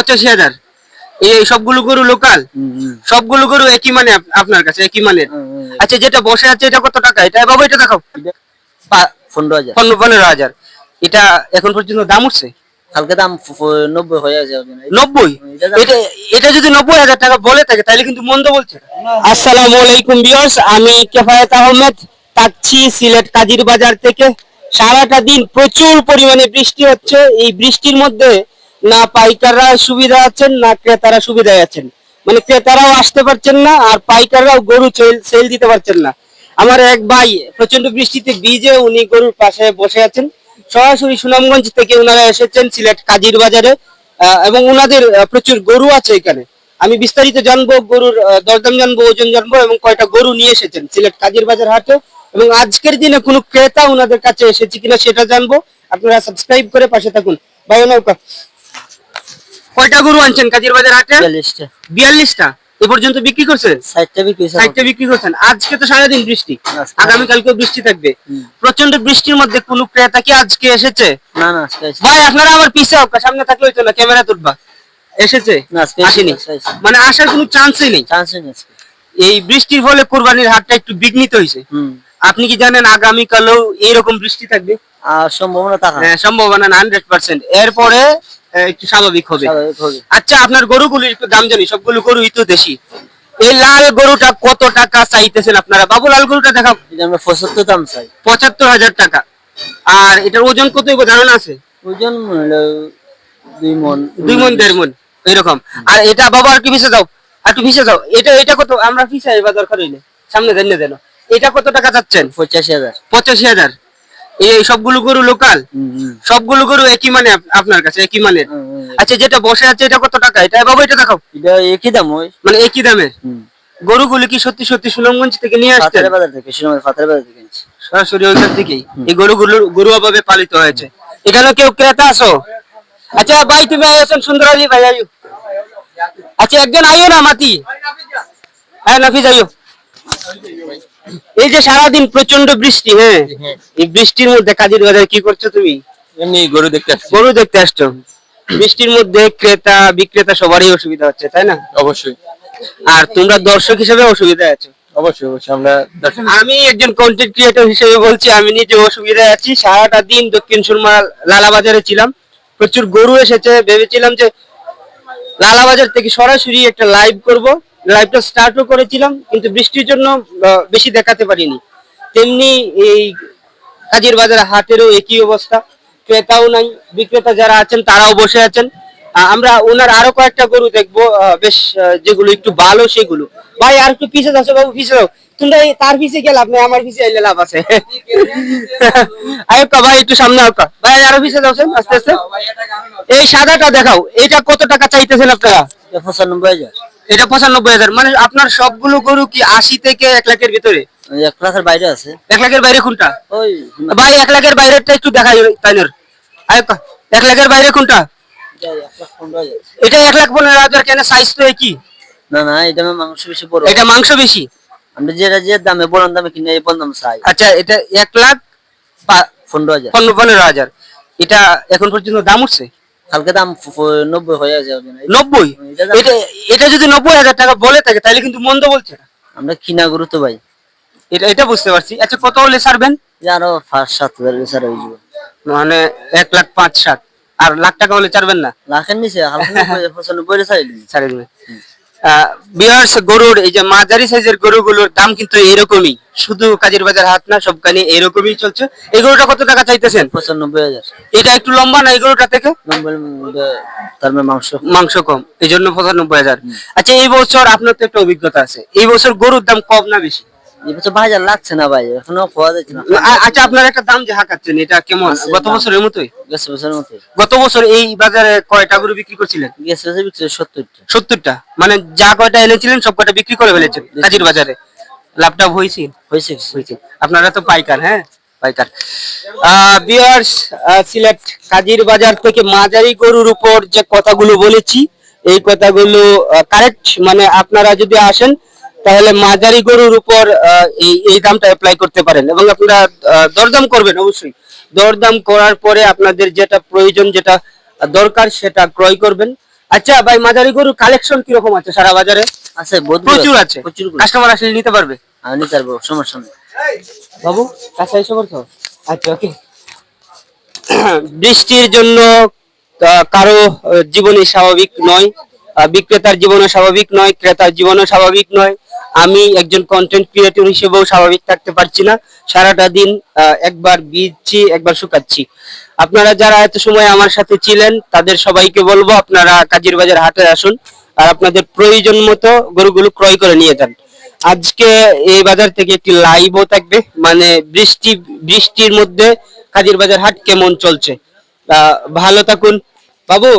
পঁচাশি হাজার। এই সবগুলো গরু লোকাল সবগুলো গরু একই মানে আপনার কাছে একই মানের? আচ্ছা যেটা বসে আছে এটা কত টাকা? এটা বাবু এটা দেখাও। পনেরো হাজার। পনেরো পনেরো হাজার। এটা এখন পর্যন্ত দাম উঠছে? কালকে দাম ফ- ফ- নব্বই হয়ে গেছে নব্বই? এটা এটা এটা যদি নব্বই হাজার টাকা বলে থাকে তাহলে কিন্তু মন্দ বলছে। আসসালামু আলাইকুম আমি কেফায়েত আহমেদ সিলেট কাজির বাজার থেকে। সারাটা দিন প্রচুর পরিমাণে বৃষ্টি হচ্ছে। এই বৃষ্টির মধ্যে না পাইকাররা সুবিধা আছেন, না ক্রেতারা সুবিধায় আছেন। মানে ক্রেতারাও আসতে পারছেন না, আর পাইকাররাও গরু সেল দিতে পারছেন না। আমার এক ভাই প্রচণ্ড বৃষ্টিতে ভিজে উনি গরুর পাশে বসে আছেন। সরাসরি সুনামগঞ্জ থেকে ওনারা এসেছেন সিলেট কাজির বাজারে এবং ওনাদের প্রচুর গরু আছে এখানে। আমি বিস্তারিত জানব, গরুর দরদাম জানব, ওজন জানব, এবং কয়টা গরু নিয়ে এসেছেন সিলেট কাজির বাজার হাটে। এবং আজকের দিনে কোনো ক্রেতা ওনাদের কাছে এসেছে কিনা সেটা জানব। আপনারা সাবস্ক্রাইব করে পাশে থাকুন। ভাই নৌকা কয়টা গরু আনছেন কাজির বাজার হাটে? বিয়াল্লিশটা। বিয়াল্লিশটা? এ পর্যন্ত বিক্রি করছেন? ষাটটা বিক্রি করছেন। আজকে তো সারাদিন বৃষ্টি। আজকে- আগামীকালকেও বৃষ্টি থাকবে। প্রচণ্ড বৃষ্টির মধ্যে কোনো ক্রেতা কি আজকে এসেছে? না না ভাই আপনারা আমার পিছে হোক, সামনে থাকলে হইতো না ক্যামেরা তুলবা। এসেছে? না, আসেনি। মানে আসার কোনো চান্সই নেই। চান্স নেই এই বৃষ্টির ফলে কোরবানির হাটটা একটু বিঘ্নিত হয়েছে আপনি কি জানেন আগামীকালও এইরকম বৃষ্টি থাকবে? সম্ভাবনা থাকা হ্যাঁ, সম্ভাবনা হান্ড্রেড পার্সেন্ট এরপরে একটু স্বাভাবিক হবে। আচ্ছা আপনার গরুগুলির একটু দাম জানি সবগুলো গরু তো দেশি। এই লাল গরুটা কত টাকা চাইতেছেন আপনারা? বাবু লাল গরুটা আমরা পঁচাত্তর দাম চাই। পঁচাত্তর হাজার টাকা। আর এটার ওজন কত ধারণা আছে? ওজন দুই মন। দুই মন দেড় মন এরকম। আর এটা বাবা আর একটু পিছিয়ে যাও। আর একটু পিছিয়ে যাও। এটা এটা কত? আমরা এবার দরকার হইলে সামনে দেন দেন। এটা কত টাকা চাচ্ছেন? পঁচাশি হাজার। পঁচাশি হাজার। এই সবগুলো গরু লোকাল। সবগুলো গরু একই মানে আপনার কাছে একই মানের। আচ্ছা যেটা বসে আছে এটা কত টাকা? এটা বাবা এটা দেখাও। এটা একই দাম ওই। মানে একই দামের? হুম। গরুগুলো কি সত্যি সত্যি সুনামগঞ্জ থেকে নিয়ে ফাতের বাজার থেকে শিরোমণি ফাতের বাজার থেকে সরাসরি ওইখান থেকেই। এই গরুগুলো গরু অভাবে পালিত হয়েছে। এখানে কেউ ক্রেতা আসো আচ্ছা ভাই তুমি আইসেন সুন্দর আলী ভাই আয়ু। আচ্ছা একজন আইও না মাতি? হ্যাঁ নাফিজ আইও এই যে সারাদিন প্রচণ্ড বৃষ্টি হ্যাঁ? এই বৃষ্টির মধ্যে কাজের বাজারে কি করছ তুমি? এমনি গরু দেখতে আসছি। গরু দেখতে আসছো। বৃষ্টির মধ্যে ক্রেতা বিক্রেতা সবারই অসুবিধা হচ্ছে তাই না? অবশ্যই। আর তোমরা দর্শক হিসেবে অসুবিধায় আছো? অবশ্যই অবশ্যই আমরা আমি একজন কন্টেন্ট ক্রিয়েটর হিসেবে বলছি আমি নিজে অসুবিধায় আছি। সারাটা দিন দক্ষিণ সুরমা লালাবাজারে ছিলাম। প্রচুর গরু এসেছে। ভেবেছিলাম যে লালাবাজার থেকে সরাসরি একটা লাইভ করব। লাইভটা স্টার্টও করেছিলাম, কিন্তু বৃষ্টির জন্য বেশি দেখাতে পারিনি। তেমনি এই কাজের বাজার, হাটেরও একই অবস্থা। ক্রেতাও নাই, বিক্রেতা যারা আছেন, তারাও বসে আছেন। আমরা ওনার আরও কয়েকটা গরু দেখব বেশ যেগুলো একটু ভালো, সেগুলো। ভাই, আর একটু পিছিয়ে যাচ্ছে বাবু পিছিয়ে যাও তোমরা তার পিছিয়ে গেলে আপনি আমার পিছিয়ে এলে লাভ আছে। আয়ুকা ভাই, একটু সামনে আয়ুকা ভাই, আরও পিছিয়ে যাচ্ছেন আস্তে আস্তে। এই সাদাটা দেখাও এটা কত টাকা চাইতেছেন আপনারা? পঁচানব্বই হাজার। এটা পঁচানব্বই হাজার। মানে আপনার সবগুলো গরু কি আশি থেকে এক লাখের ভিতরে? এক লাখের বাইরে আছে। এক লাখের বাইরে কোনটা? ওই ভাই এক লাখের বাইরেটা একটু দেখাই তাইনের। এক লাখের বাইরে কোনটা? এটা এক লাখ পনেরো হাজার কেন সাইজ তো একই? না না এটা মাংস বেশি বড়। এটা মাংস বেশি? আমরা যেটা যে দামে বড় দামে কিনে এই দাম চাই আচ্ছা এটা এক লাখ পনেরো হাজার। পনেরো হাজার। এটা এখন পর্যন্ত দাম উঠছে? কালকে দাম নব্বই হয়ে যাবে নব্বই? এটা যদি নব্বই হাজার টাকা বলে থাকে তাহলে কিন্তু মন্দ বলছে আমরা কিনা গরু তো ভাই। এটা এটা বুঝতে পারছি। আচ্ছা কত হলে ছাড়বেন? আরও পাঁচ সাত হাজার বেচার হয়ে যাবে। মানে এক লাখ পাঁচ সাত। আর লাখ টাকা হলে ছাড়বেন না? লাখের নিচে হালকা নব্বই, পঁচানব্বই চাইলি ছাড়ে বিহার্স গরুর এই যে মাঝারি সাইজের গরুগুলোর দাম কিন্তু এরকমই শুধু কাজের বাজার হাত না সবখানে এরকমই চলছে। এই গরুটা কত টাকা চাইতেছেন? পঁচানব্বই হাজার। এটা একটু লম্বা না এই গরুটা থেকে? মানে মাংস। মাংস কম এই জন্য পঁচানব্বই হাজার। আচ্ছা এই বছর আপনার তো একটা অভিজ্ঞতা আছে। এই বছর গরুর দাম কম না বেশি? এই বাজার লাগছে না ভাই এখনও খাওয়া যাচ্ছে না। আচ্ছা আপনার একটা দাম যে হাঁকাচ্ছেন এটা কেমন গত বছরের মতোই। গেছে বছরের মতো গত বছর এই বাজারে কয়টা গরু বিক্রি করছিলেন? গেছে বছর বিক্রি সত্তরটা। সত্তরটা? মানে যা কয়টা এনেছিলেন সব কয়টা বিক্রি করে ফেলেছেন কাজির বাজারে? লাভটা হয়েছে? হয়েছে হয়েছে। আপনারা তো পাইকার হ্যাঁ? পাইকার। বিয়ার্স সিলেট কাজির বাজার থেকে মাঝারি গরুর উপর যে কথাগুলো বলেছি এই কথাগুলো কারেক্ট মানে আপনারা যদি আসেন তাহলে মাঝারি গরুর উপর এই এই দামটা অ্যাপ্লাই করতে পারেন এবং আপনারা দরদাম করবেন অবশ্যই। দরদাম করার পরে আপনাদের যেটা প্রয়োজন যেটা দরকার সেটা ক্রয় করবেন। আচ্ছা ভাই মাঝারি গরুর কালেকশন কীরকম আছে সারা বাজারে? আছে প্রচুর আছে। প্রচুর কাস্টমার আসলে নিতে পারবে? আমি নিতে পারব সমস্যা নেই। বাবু কাছে এসে করছ আচ্ছা ওকে। বৃষ্টির জন্য কারও জীবনে স্বাভাবিক নয়। বিক্রেতার জীবনে স্বাভাবিক নয় ক্রেতার জীবনে স্বাভাবিক নয়। আমি একজন কন্টেন্ট ক্রিয়েটর হিসেবেও স্বাভাবিক থাকতে পারছি না। সারাটা দিন একবার বিচ্ছি একবার শুকাচ্ছি। আপনারা যারা এত সময় আমার সাথে ছিলেন, তাদের সবাইকে বলব, আপনারা কাজীর বাজার হাটে আসুন আর আপনাদের প্রয়োজন মতো গরুগুলো ক্রয় করে নিয়ে যান। আজকে এই বাজার থেকে একটি লাইভও থাকবে মানে বৃষ্টি, বৃষ্টির মধ্যে কাজীর বাজার হাট কেমন চলছে? ভালো থাকুন। বাবু